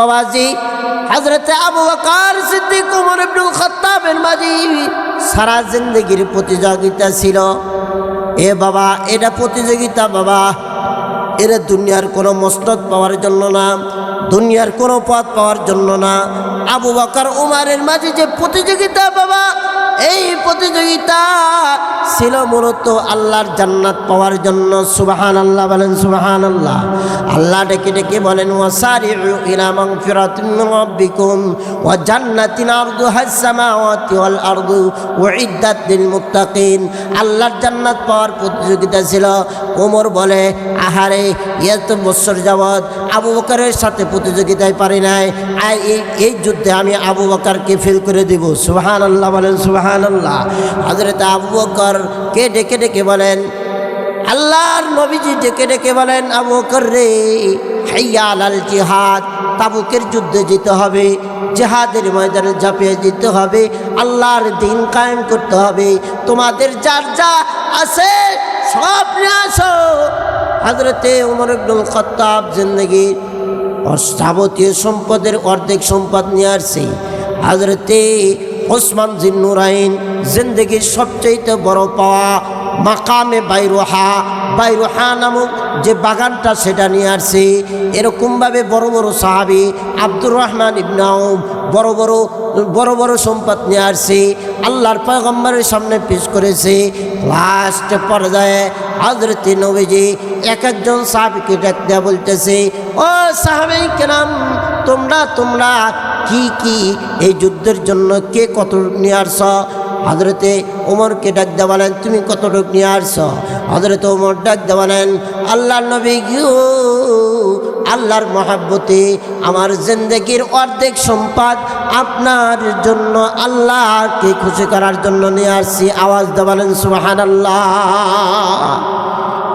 বাবাজি হজরতে আবু বকর সিদ্দিক, উমর ইবনুল খাত্তাবের মাঝি, সারা জিন্দগির প্রতিযোগিতা ছিল। এ বাবা, এটা প্রতিযোগিতা বাবা, এরা দুনিয়ার কোনো মসনদ পাওয়ার জন্য না, দুনিয়ার কোনো পথ পাওয়ার জন্য না। আবু বকর, উমারের মাঝে যে প্রতিযোগিতা বাবা, এই প্রতিযোগিতা ছিল মূলত আল্লাহর জান্নাত পাওয়ার জন্য। সুবাহান আল্লাহ বলেন সুবাহান আল্লাহ আল্লাহ ডেকে ডেকে বলেন, ওয়াসারিউ ইলা মাগফিরাতিন মিন রাব্বিকুম ওয়া জান্নাতিন আরদুহা আস-সামাওয়াতি ওয়াল আরদু উইদ্দাত লিল আল্লাহর জান্নাত পাওয়ার প্রতিযোগিতা ছিল। ওমর বলে, আহারে, এত বছর যাবৎ আবু বকরের সাথে প্রতিযোগিতায় পারি নাই। আর এই যুদ্ধে আমি আবু বকরকে ফেল করে দেব। সুবাহান আল্লাহ বলেন সুবাহান আল্লাহ হজরত আবু বকর কে ডেকে ডেকে বলেন, আল্লাহর নবীজি ডেকে ডেকে বলেন, আবু বকর রে, হাইয়া আল জিহাদ, তাবুকের যুদ্ধে যেতে হবে, জেহাদের ময়দানে ঝাঁপিয়ে যেতে হবে, আল্লাহর দিন কায়েম করতে হবে, তোমাদের যার যা আছে সব নিয়ে আসো। হাজরতে উমর ইবনুল খত্তাব জিন্দগির যাবতীয় সম্পদের অর্ধেক সম্পদ নিয়ে আসছে। হাজরতে ওসমান জিন্নুরাইন জিন্দগির সবচেয়ে বড় পাওয়া মাকামে বাইরোহা বাইরোহা নামক যে বাগানটা সেটা নিয়ে আসছে। এরকমভাবে বড় বড় সাহাবি আব্দুর রহমান ইবনাউম বড় বড় বড় বড় সম্পদ নিয়ে আসছে। আল্লাহর পয়গম্বরের সামনে পেশ করেছে। লাস্ট পর্যায়ে হজরতে নবীজি এক একজন সাহাবিকে ডাক দেওয়া বলতেছে, ও সাহাবি কেরাম, তোমরা তোমরা কি কি এই যুদ্ধের জন্য কে কত নিয়ে আসছ? হজরতে ওমরকে ডাক দেওয়া বলেন, তুমি কতটুক নিয়ে আসছ? হজরতে ওমর ডাক দেওয়া বলেন আল্লাহ নবী গিয়ে আল্লাহর মহাব্বতে আমার জিন্দগির অর্ধেক সম্পদ আপনার জন্য আল্লাহকে খুশি করার জন্য নিয়ে আসছি। আওয়াজ দেওয়ালেন সুহান আল্লাহ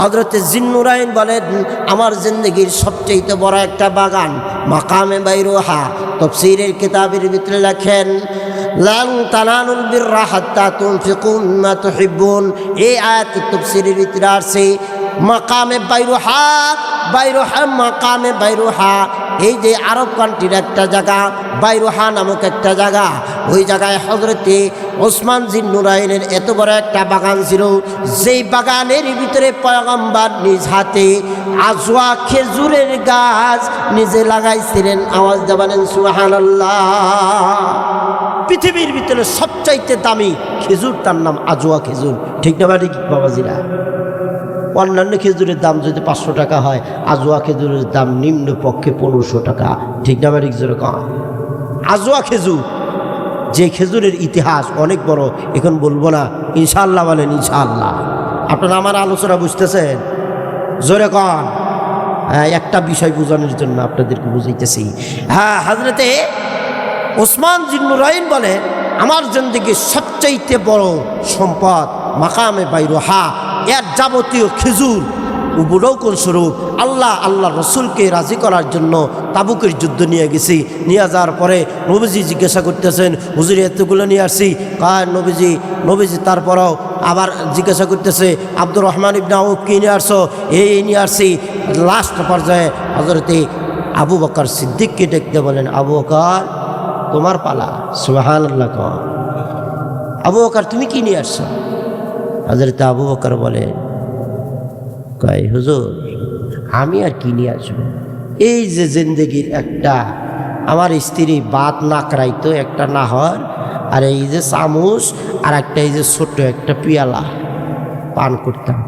হজরতে জিন্নুরাইন বলেন, আমার জিন্দগির সবচেয়ে বড় একটা বাগান, মাকামে বাইরোহা। তফসিরের কিতাবের ভিতরে লেখেন লাং তানানুল বিররা হাত্তা তুনফিকু মিম্মা তুহিব্বুন। এই আয়াত তফসিরের ভিতরে আসছে মাকামে বাইরোহা বাইরোহা, মাকামে বাইরোহা। এই যে আরব কান্ট্রির একটা জায়গা, বাইরোহা নামক একটা জায়গা, ওই জায়গায় হজরতে ওসমান জিন নুরাইনের এত বড় একটা বাগান ছিল। যেই বাগানের ভিতরে পয়গম্বার নিজ হাতে আজওয়া খেজুরের গাছ নিজে লাগাইছিলেন। আওয়াজ দেবালেন সুহান পৃথিবীর ভিতরে সবচাইতে দামি খেজুর তার নাম আজোয়া খেজুর। ঠিক না বাবাজিরা? অন্যান্য খেজুরের দাম যদি পাঁচশো টাকা হয়, আজোয়া খেজুরের দাম নিম্ন পক্ষে পনেরোশো টাকা। ঠিক না বাড়ি জোরে কম আজোয়া খেজুর, যে খেজুরের ইতিহাস অনেক বড়, এখন বলব না ইনশাল্লাহ বলেন ইনশাল্লাহ আপনারা আমার আলোচনা বুঝতেছেন? জোরে কন হ্যাঁ একটা বিষয় বোঝানোর জন্য আপনাদেরকে বুঝাইতেছি। হ্যাঁ হাজরতে ওসমান জিন্নুরাইন বলে, আমার জিন্দিগি সবচাইতে বড় সম্পদ মাকামে বাইরোহা এর যাবতীয় খেজুর উপরৌকন স্বরূপ? আল্লাহ আল্লাহ রসুলকে রাজি করার জন্য তাবুকের যুদ্ধ নিয়ে গেছি। নিয়ে যাওয়ার পরে নবীজি জিজ্ঞাসা করতেছেন, হুজুরি, এতগুলো নিয়ে আসছি? কার নবীজি নবীজি তারপরেও আবার জিজ্ঞাসা করতেছে, আব্দুর রহমান ইবনা কি নিয়ে আসছো? এই নিয়ে আসছি। লাস্ট পর্যায়ে হজরতে আবু বকর সিদ্দিককে দেখতে বলেন, আবু বকর, তোমার পালা। সুহান আবু বকর, তুমি কি নিয়ে আসছো? হজরত আবু বকর বলেন কয়, হুজুর, আমি আর কি নিয়ে আসব? এই যে জিন্দগির একটা, আমার স্ত্রী বাত না করাইতো একটা নাহর, আর এই যে চামচ, আর একটা এই যে ছোট্ট একটা পিয়ালা পান করতাম।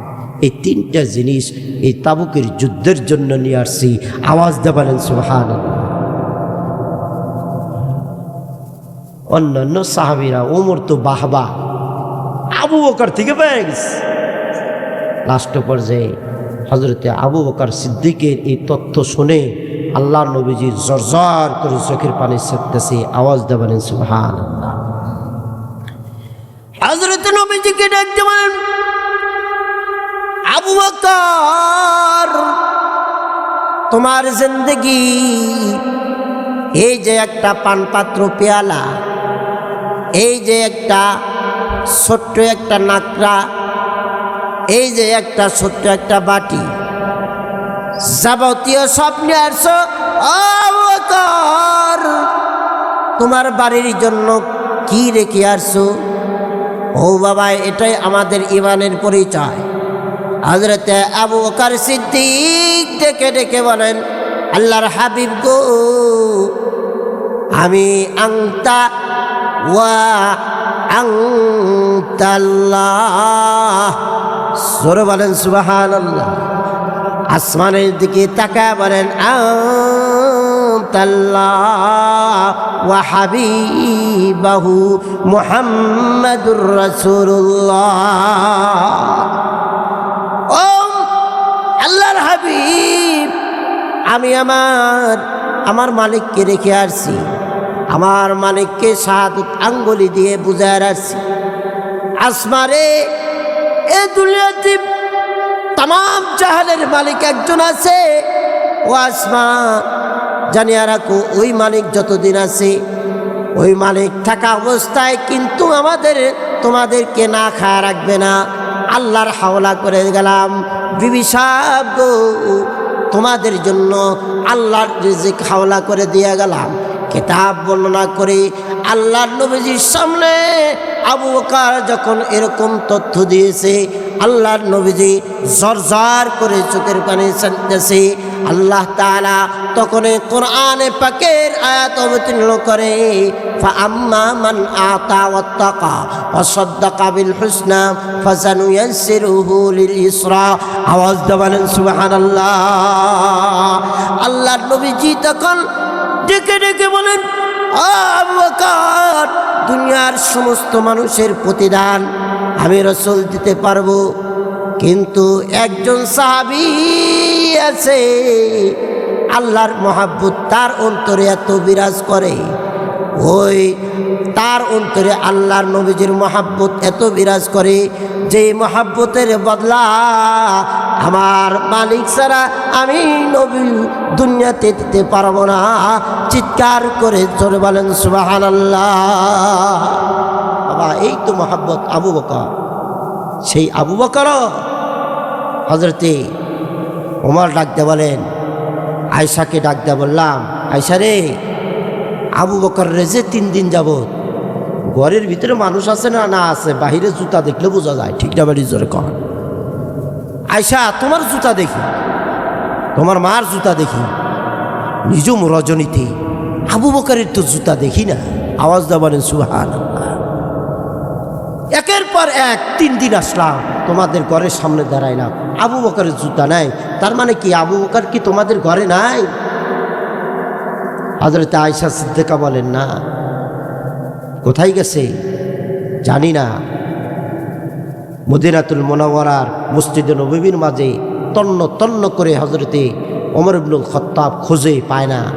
এই তিনটা জিনিস এই তাবুকের যুদ্ধের জন্য নিয়ে আসছি। আওয়াজ দেবেন সুহান অন্যান্য সাহাবিরা, ওমর তো বাহবা। আবু বকর থেকে পেয়ে গেছে। লাস্ট পর্যায়ে হজরতে আবু বকর সিদ্দিকের এই তথ্য শুনে আল্লাহ নবীজি জর্জর করে চোখের পানি সেরতেছে আওয়াজ দেবেন সুহান হজরত নবীজিকে ডাকতে বলেন আবু বকর তোমার জিন্দগি এই যে একটা পানপাত্র পেয়ালা এই যে একটা ছোট্ট একটা নাকড়া, এই যে একটা ছোট্ট একটা বাটি। যাবতীয় স্বপ্নে আসছো তোমার বাড়ির জন্য কি রেখে আসছো? ও বাবা, এটাই আমাদের ইমানের পরিচয়। হজরতে আবু বকর সিদ্দিক ডেকে ডেকে বলেন, আল্লাহর হাবিব গো, আমি আংতা ওয়া আংতাল্লাহ সরে বলেন সুবাহান আল্লাহ আসমানের দিকে তাকায় বলেন, আল্লাহ। হাবিবাহু মুহাম্মাদুর রাসূলুল্লাহ। ও আল্লাহর হাবিব, আমি আমার আমার মালিককে রেখে আসছি। আমার মালিককে সাত আঙ্গুলি দিয়ে বুঝায় আসছি আসমারে এ দুনিয়াতে তাম জাহালের মালিক একজন আছে। ও আসমা জানিয়া রাখো, ওই মালিক যতদিন আছে, ওই মালিক থাকা অবস্থায় কিন্তু আমাদের, তোমাদেরকে না খাওয়া রাখবে না। আল্লাহর হাওলা করে গেলাম। বিবি সাহেব তোমাদের জন্য আল্লাহর রিজিক হাওলা করে দিয়ে গেলাম। কিতাব বর্ণনা করে আল্লাহর নবীজির সামনে আবু বকার যখন এরকম তথ্য দিয়েছে আল্লাহর নবীজি জরজার করে চোখের পানি ছাড়তেছে আল্লাহ তাআলা তখন এই কোরআনে পাকের আয়াত অবতীর্ণ করে فأما من أعطى واتقى وصدق بالحسنى فسنيسره لليسرى আওয়াজ দেবেন সুবহানাল্লাহ আল্লাহর নবীজি তখন ডেকে ডেকে বলেন, "আ দুনিয়ার সমস্ত মানুষের প্রতিদান আমি রসুল দিতে পারব। কিন্তু একজন সাহাবি আছে, আল্লাহর মহাব্বত তার অন্তরে এত বিরাজ করে। ওই তার অন্তরে আল্লাহর নবীজির মহাব্বত এত বিরাজ করে যে মহাব্বতের বদলা আমার মালিক ছাড়া আমি নবী দুনিয়াতে দিতে পারব না। চিৎকার করে চলে বলেন সুবাহান বাবা এই তো মহাব্বত আবু বকর। সেই আবু বকর হজরতে ওমর ডাকতে বলেন আয়সাকে ডাকতে বললাম আয়সা রে, আবু বকর রেজে তিন দিন যাবত ঘরের ভিতরে মানুষ আছে না না আছে? বাহিরে জুতা দেখলে বোঝা যায়। ঠিক না বাড়ি জোরে কর আয়সা তোমার জুতা দেখি। তোমার মার জুতা দেখি। নিজম রজনীতে। আবু বকারের তো জুতা দেখি না। আওয়াজ দেবেন সুহান একের পর এক তিন দিন আসলাম। তোমাদের ঘরের সামনে দাঁড়ায় না আবু বকারের জুতা নাই। তার মানে কি আবু বকার কি তোমাদের ঘরে নাই? হজরত আয়সা সিদ্দিকা বলেন, না। কোথায় গেছে? জানি না। মদিনাতুল মোনাওয়ারার মসজিদে নবীর মাঝে তন্ন তন্ন করে হজরতে অমর ইবনুল খত্তাব খোঁজে পায় না।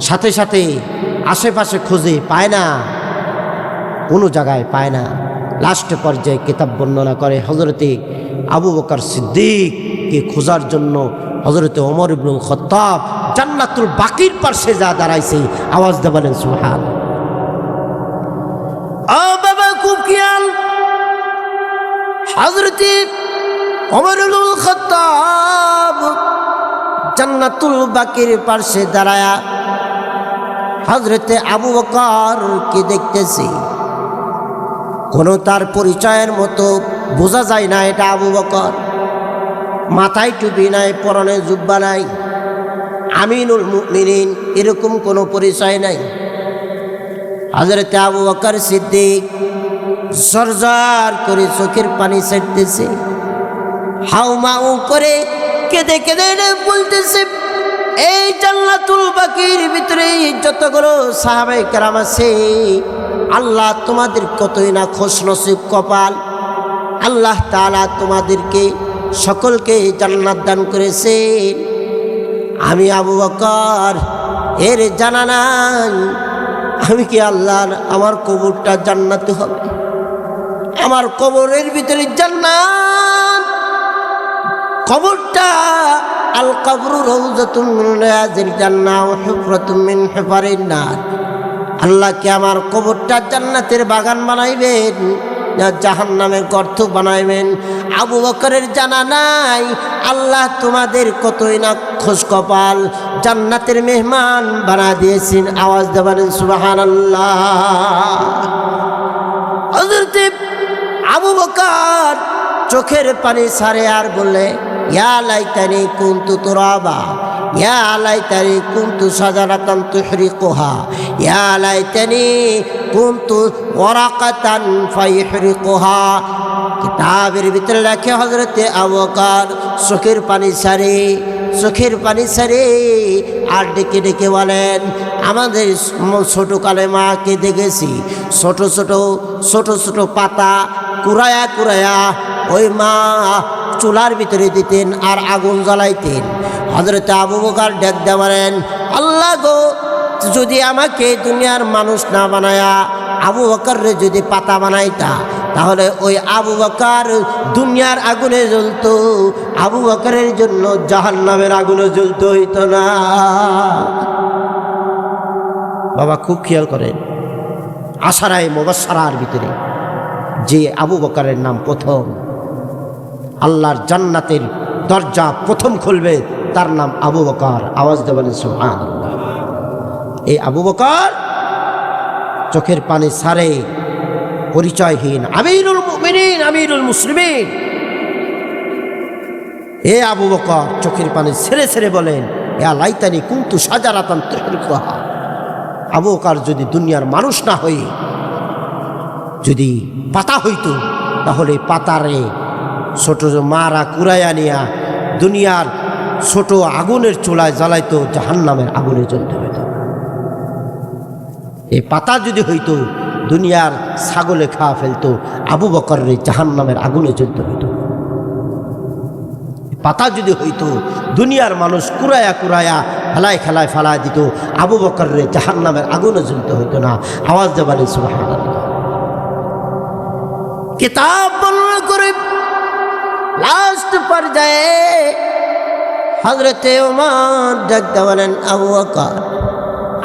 সাথে সাথে আশেপাশে খোঁজে পায় না। কোনো জায়গায় পায় না। লাস্ট পর্যায়ে কিতাব বর্ণনা করে হজরতে আবু বকার সিদ্দিককে খোঁজার জন্য হজরতে অমর ইবনুল খত্তাব জান্নাতুল বাকির পার্শ্বে যা দাঁড়াইছে, আওয়াজ দেবেন সুহান খেয়াল হজরতে অমরুল খত্তাব জান্নাতুল বাকির পার্শ্বে দাঁড়ায়া হজরতে আবু বকর কে দেখতেছি। কোনো তার পরিচয়ের মতো বোঝা যায় না এটা আবু বকর। মাথায় টুপি নাই, পরনে জুব্বা নাই, আমিনুল মুমিনিন এরকম কোনো পরিচয় নাই। হজরতে আবু বকর সিদ্দিক সরজার করে চোখের পানি ছাড়তেছে। হাউ মাউ করে কেঁদে কেঁদে বলতেছে, এই জান্নাতুল বাকির ভিতরে যতগুলো সাহাবাই কেরাম আছে, আল্লাহ তোমাদের কতই না খোশ নসিব কপাল। আল্লাহ তাআলা তোমাদেরকে সকলকে জান্নাত দান করেছে। আমি আবু বকর, এর জানা নাই। আমি কি আল্লাহর, আমার কবরটা জান্নাতে হবে? আমার কবরের ভিতরে জান্নাত। কবরটা আল কবরু রৌজাতুন মিন রিয়াজিল জান্নাহ ওয়া হুফরাতুম মিন হুফারিন নার আল্লাহ কি আমার কবরটা জান্নাতের বাগান বানাইবেন জাহান নামে গর্ত বানাইবেন? আবু বকরের জানা নাই, আল্লাহ তোমাদের কতই না খোঁজ কপাল। জান্নাতের মেহমান বানা দিয়েছেন, আওয়াজ দেবেন সুবাহান আল্লাহ আবু বকর চোখের পানি সারে আর বললে, ইয়া লাইতানি কুন্তু তোরাবা, ইয়া লাইতানি কুন্তু সাজারাতান তুহরিকুহা, ইয়া লাইতানি কুন্তু ওয়ারাকাতান ফাইহরিকুহা। কিতাবের ভিতরে লেখে হজরতে আবু বকর, চোখের পানি সারে, চোখের পানি সারে আর ডেকে ডেকে বলেন, আমাদের ছোটোকালে মাকে দেখেছি, ছোট ছোট ছোট ছোট পাতা কুড়ায়া কুড়ায়া ওই মা চুলার ভিতরে দিতেন আর আগুন জ্বালাইতেন। হজরত আবু বকার ডেক দেওয়ারেন আল্লাহ গো, যদি আমাকে দুনিয়ার মানুষ না বানায়া, আবু বকররে যদি পাতা বানাইতা, তাহলে ওই আবু বকার দুনিয়ার আগুনে জ্বলতো, আবু বকরের জন্য জাহান নামের আগুনে জ্বলতো হইত না। বাবা খুব খেয়াল করেন, আশারায় মোবাসারার ভিতরে। যে আবু বকারের নাম প্রথম। আল্লাহর জান্নাতের দরজা প্রথম খুলবে, তার নাম আবু বকার। আওয়াজ দেবেন সুহান এই আবু বকার চোখের পানি সারে, পরিচয়হীন। আমিরুল মুমিনিন, আমিরুল মুসলিমিন। এ আবু বকর চোখের পানি ছেড়ে ছেড়ে বলেন এ লাইতানি কুন্তু সাজারাতান তহরিকা আবু বকর যদি দুনিয়ার মানুষ না হই যদি পাতা হইতো, তাহলে পাতারে ছোট মারা কুড়াইয়া নিয়া দুনিয়ার ছোট আগুনের চুলায় জ্বালাইতো, জাহান্নামের আগুনে জ্বলতে হইত। এই পাতা যদি হইতো, দুনিয়ার ছাগলে খাওয়া ফেলতো, আবু বকরের জাহান নামের আগুনে জ্বলতে হইতো। পাতা যদি হইতো, দুনিয়ার মানুষ কুড়ায়া কুড়ায়া ফেলায় খেলায় ফেলায় দিত, আবু বকরের জাহান নামের আগুনে জ্বলতে হইতো না। আওয়াজ দেবানি সুবাহ কিতাব বর্ণনা করে লাস্ট পর্যায়ে হজরতে ওমর ডাকতে বলেন, আবু বকর,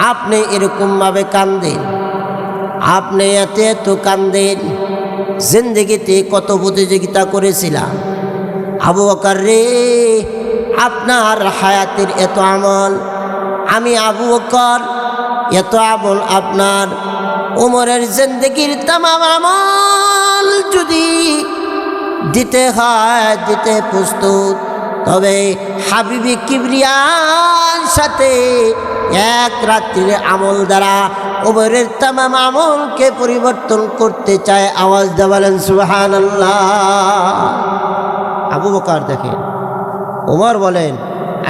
আপনি এরকমভাবে কান্দেন। আপনি এত এত কান্দেন। জিন্দগিতে কত প্রতিযোগিতা করেছিলাম। আবু আকার রে, আপনার হায়াতের এত আমল। আমি আবু বকর, এত আমল আপনার। উমরের জিন্দগির তামাম আমল যদি দিতে হয়, দিতে প্রস্তুত, তবে হাবিবি কিবরিয়ার সাথে এক রাত্রির আমল দ্বারা ওমরের তামাম আমলকে পরিবর্তন করতে চায়, আওয়াজ দেওয়ালেন সুহান আবু বকার দেখেন, ওমর বলেন,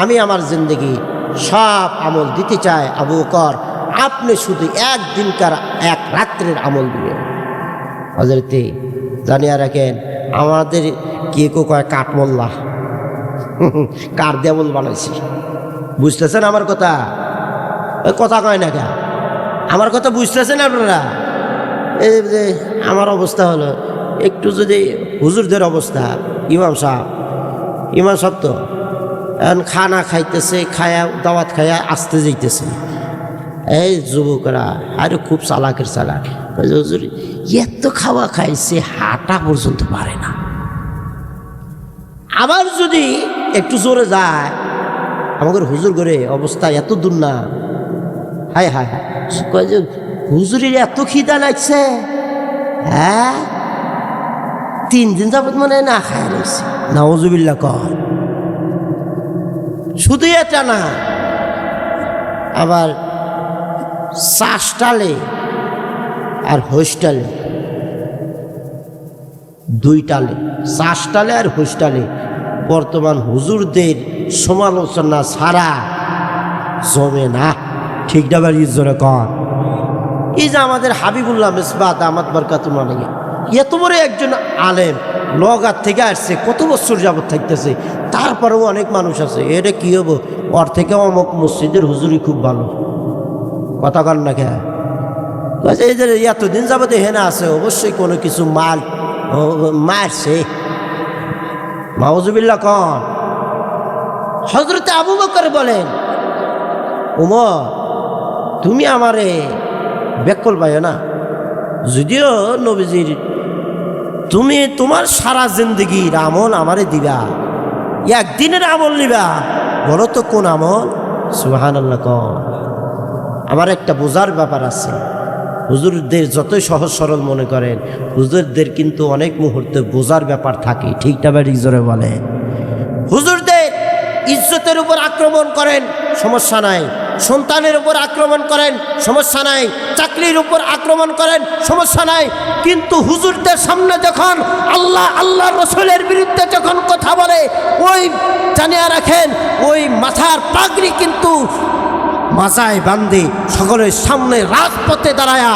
আমি আমার জিন্দগি সব আমল দিতে চাই, আবু বকর। আপনি শুধু একদিনকার এক রাত্রের আমল দিবেন। হজরতে জানিয়া রাখেন, আমাদের কে কো কয় কাঠমোল্লা কার দেবল বানাইছি। বুঝতেছেন আমার কথা? ওই কথা কয় না কে? আমার কথা বুঝতেছেন আপনারা? এই যে আমার অবস্থা হলো, একটু যদি হুজুরদের অবস্থা, ইমাম সাহেব ইমাম সাহেব তো এখন খানা খাইতেছে, খায়া, দাওয়াত খায়া আসতে যাইতেছে। এই যুবকরা, আরে খুব চালাকের চালাক। হুজুর, এত খাওয়া খাইছে, হাঁটা পর্যন্ত পারে না। আবার যদি একটু জোরে যায়, আমাদের হুজুর করে অবস্থা এত দূর না। হায় হায় কয় যে, হুজুরের এত খিদা লাগছে হ্যাঁ? তিন দিন যাবত মনে হয় না খায় রয়েছে। নওয়াজুবিল্লা কয় শুধু এটা না, আবার শ্বাসটালে আর হোস্টালে। দুইটালে শ্বাসটালে আর হোস্টালে। বর্তমান হুজুরদের সমালোচনা ছাড়া জমে না। ঠিক ডাবার ইজরে কর এই যে আমাদের হাবিবুল্লাহ মিসবাত আহমদ বরকাতুল মালিয়া এত বড় একজন আলেম লগার থেকে আসছে, কত বছর যাবত থাকতেছে, তারপরেও অনেক মানুষ আছে। এটা কি হব? ওর থেকে অমুক মসজিদের হুজুরি খুব ভালো। কথা কন না কে যে এতদিন যাবত হেনা আছে, অবশ্যই কোনো কিছু মাল মারছে। মাহজুবিল্লা কন। হজরতে আবু বকর বলেন, উমর, তুমি আমারে বেকল পাইও না। যদিও নবীজির, তুমি তোমার সারা জিন্দগির আমল আমারে দিবা, একদিনের আমল নিবা, বলো তো কোন আমল? সুহান আল্লাহ কন। আমার একটা বোঝার ব্যাপার আছে। হুজুরদের যতই সহজ সরল মনে করেন, হুজুরদের কিন্তু অনেক মুহূর্তে বোঝার ব্যাপার থাকে। ঠিকটা বাড়ি জোরে বলে হুজুরদের ইজ্জতের উপর আক্রমণ করেন, সমস্যা নাই। সন্তানের উপর আক্রমণ করেন, সমস্যা নাই। চাকরির উপর আক্রমণ করেন, সমস্যা নাই। কিন্তু হুজুরদের সামনে যখন আল্লাহ আল্লাহ রসুলের বিরুদ্ধে যখন কথা বলে, ওই জানিয়ে রাখেন, ওই মাথার পাগড়ি কিন্তু মাজায় বান্ধে সকলের সামনে রাজপথে দাঁড়ায়া,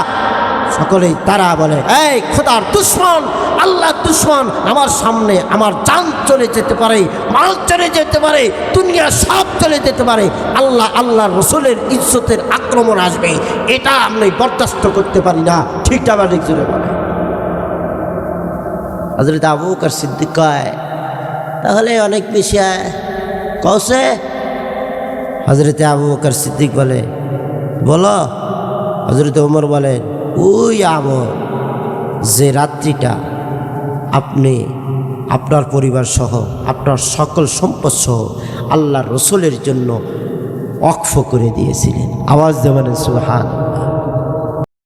সকলেই তারা বলে, এই খোদার দুশ্মন, আল্লাহ দুশ্মন, আমার সামনে আমার জান চলে যেতে পারে, মাল চলে যেতে পারে দুনিয়া সব চলে যেতে পারে, আল্লাহ আল্লাহ রসুলের ইজ্জতের আক্রমণ আসবে, এটা আমি বরদাস্ত করতে পারি না। ঠিকটা বা ঠিক জোরে বলে। হজরত আবু বকর সিদ্দিক কয়, তাহলে অনেক বেশি কৌশে হজরতে আবু বকর সিদ্দিক বলে, বলো হজরত ওমর বলে, ওই আমর যে রাত্রিটা আপনি, আপনার পরিবার সহ, আপনার সকল সম্পদ সহ আল্লাহ রসুলের জন্য অক্ষ করে দিয়েছিলেন। আওয়াজ দেবেন সুহান